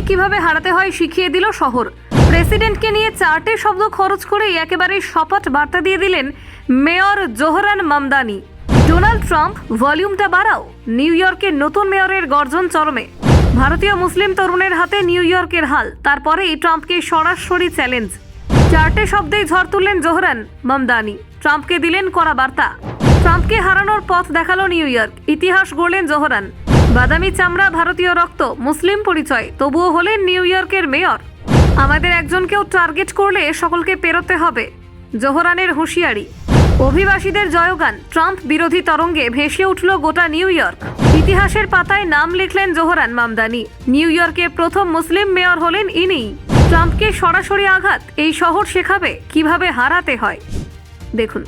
ট্রাম্পকে কীভাবে হারাতে হয় শিখিয়ে দিল শহর। প্রেসিডেন্টকে নিয়ে চারটে শব্দ খরচ করেই একেবারে শপথ বার্তা দিয়ে দিলেন mayor Zohran Mamdani. Donald Trump, ভলিউমটা বাড়াও, নিউ ইয়র্কের নতুন মেয়রের গর্জন চরমে। ভারতীয় মুসলিম তরুণের হাতে নিউ ইয়র্কের হাল তারপরেই ট্রাম্পকে সরাসরি চ্যালেঞ্জ। চারটে শব্দেই ঝড় তুললেন জোহরান মামদানি, ট্রাম্পকে দিলেন কড়া বার্তা। ট্রাম্পকে হারানোর পথ দেখাল নিউ ইয়র্ক, ইতিহাস গড়লেন জোহরান। বাদামি চামড়া, ভারতীয় রক্ত, মুসলিম পরিচয়, তবুও হলেন নিউ ইয়র্কের মেয়র। আমাদের একজনকেও টার্গেট করলে সকলকে পেরোতে হবে, জোহরানের হুঁশিয়ারি। অভিবাসীদের জয়গান, ট্রাম্প বিরোধী তরঙ্গে ভেসে উঠল গোটা নিউ ইয়র্ক। ইতিহাসের পাতায় নাম লিখলেন জোহরান মামদানি। নিউ ইয়র্কের প্রথম মুসলিম মেয়র হলেন ইনি ট্রাম্পকে সরাসরি আঘাত, এই শহর শেখাবে কীভাবে হারাতে হয়। দেখুন।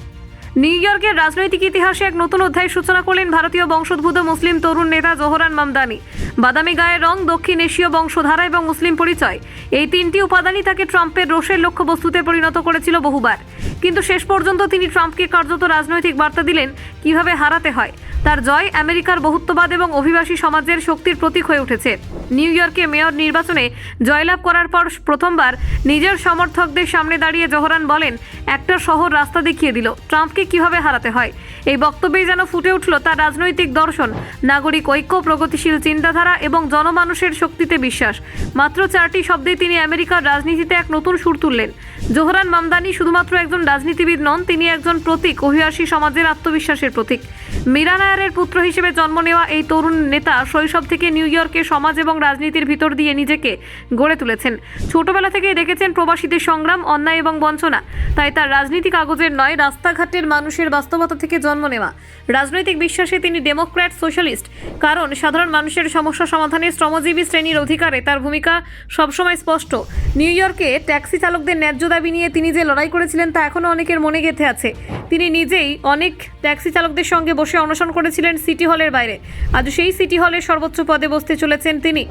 নিউ ইয়র্কের রাজনৈতিক ইতিহাসে এক নতুন অধ্যায় সূচনা করলেন ভারতীয় বংশোদ্ভূত মুসলিম তরুণ নেতা জোহরান মামদানি। বাদামি গায়ের রং, দক্ষিণ এশীয় বংশধারা এবং মুসলিম পরিচয়। এই তিনটি উপাদানই তাকে ট্রাম্পের রোষের লক্ষ্যবস্তুতে পরিণত করেছিল বহুবার। কিন্তু শেষ পর্যন্ত তিনি ট্রাম্পকে কার্যত রাজনৈতিক বার্তা দিলেন কীভাবে হারাতে হয়। তার জয় আমেরিকার বহুত্ববাদ এবং অভিবাসী সমাজের শক্তির প্রতীক হয়ে উঠেছে। নিউ ইয়র্কে মেয়র নির্বাচনে জয়লাভ করার পর প্রথমবার নিজের সমর্থকদের সামনে দাঁড়িয়ে জোহরান বলেন, একটা শহর রাস্তা দেখিয়ে দিল, ট্রাম্পকে কীভাবে হারাতে হয়? এই বক্তব্যেই যেন ফুটে উঠল তার রাজনৈতিক দর্শন, নাগরিক ঐক্য, প্রগতিশীল চিন্তাধারা এবং জনমানুষের শক্তিতে বিশ্বাস। মাত্র চারটি শব্দে তিনি আমেরিকার রাজনীতিতে এক নতুন সুর তুললেন। জোহরান মামদানি শুধুমাত্র একজন রাজনীতিবিদ নন তিনি একজন প্রতীক অভিবাসী সমাজের আত্মবিশ্বাসের প্রতীক। মীরা নায়ারের পুত্র হিসেবে জন্ম নেওয়া এই তরুণ নেতা শৈশব থেকে নিউ ইয়র্কে সমাজ এবং রাজনীতির ভিতর দিয়ে নিজেকে গড়ে তুলেছেন। ছোটবেলা থেকেই দেখেছেন প্রবাসীদের সংগ্রাম, অন্যায় এবং বঞ্চনা। তাই তার রাজনীতি কাগজের নয়, রাস্তাঘাটের মানুষের বাস্তবতা থেকে জন্ম নেওয়া। রাজনৈতিক বিশ্বাসে তিনি ডেমোক্র্যাট সোশ্যালিস্ট। কারণ, সাধারণ মানুষের সমস্যা সমাধানে শ্রমজীবী শ্রেণির অধিকারে তার ভূমিকা সবসময় স্পষ্ট। নিউ ইয়র্কে ট্যাক্সি চালকদের ন্যায্য দাবি নিয়ে তিনি যে লড়াই করেছিলেন তা এখনও অনেকের মনে গেঁথে আছে। তিনি নিজেই অনেক ট্যাক্সি চালকদের সঙ্গে বসে অনশন করেছিলেন সিটি হলের বাইরে। আজ সেই সিটি হলের সর্বোচ্চ পদে বসতে চলেছেন তিনি।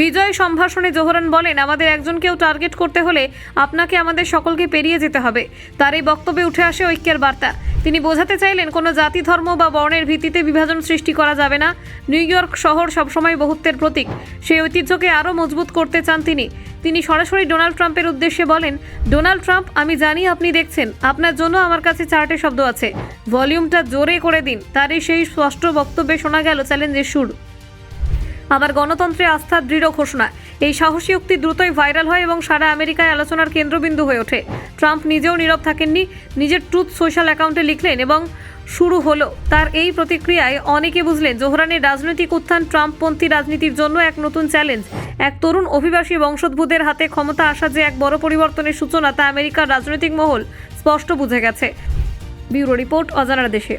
বিজয় সম্ভাষণে জোহরান বলেন, আমাদের একজনকেও টার্গেট করতে হলে আপনাকে আমাদের সকলকে পেরিয়ে যেতে হবে। তার এই বক্তব্যে উঠে আসে ঐক্যের বার্তা। তিনি বোঝাতে চাইলেন, কোনো জাতি, ধর্ম বা বর্ণের ভিত্তিতে বিভাজন সৃষ্টি করা যাবে না। নিউ ইয়র্ক শহর সবসময় বহুত্বের প্রতীক। সেই ঐতিহ্যকে আরও মজবুত করতে চান তিনি। তিনি সরাসরি ডোনাল্ড ট্রাম্পের উদ্দেশ্যে বলেন, ডোনাল্ড ট্রাম্প, আমি জানি আপনি দেখছেন। আপনার জন্য আমার কাছে চারটে শব্দ আছে। ভলিউমটা জোরে করে দিন। তারই সেই স্পষ্ট বক্তব্যে শোনা গেল চ্যালেঞ্জের সুর। আমার গণতন্ত্রে আস্থার দৃঢ় ঘোষণা। এই সাহসী উক্তি দ্রুতই ভাইরাল হয় এবং সারা আমেরিকায় আলোচনার কেন্দ্রবিন্দু হয়ে ওঠে। ট্রাম্প নিজেও নীরব থাকেননি, নিজের ট্রুথ সোশ্যাল অ্যাকাউন্টে লিখলেন এবং শুরু হলো। তার এই প্রতিক্রিয়ায় অনেকে বুঝলেন, জোহরানের রাজনৈতিক উত্থান ট্রাম্পপন্থী রাজনীতির জন্য এক নতুন চ্যালেঞ্জ। এক তরুণ অভিবাসী বংশোদ্ভূতের হাতে ক্ষমতা আসা যে এক বড় পরিবর্তনের সূচনা তা আমেরিকার রাজনৈতিক মহল স্পষ্ট বুঝে গেছে। ব্যুরো রিপোর্ট, অজানার দেশে।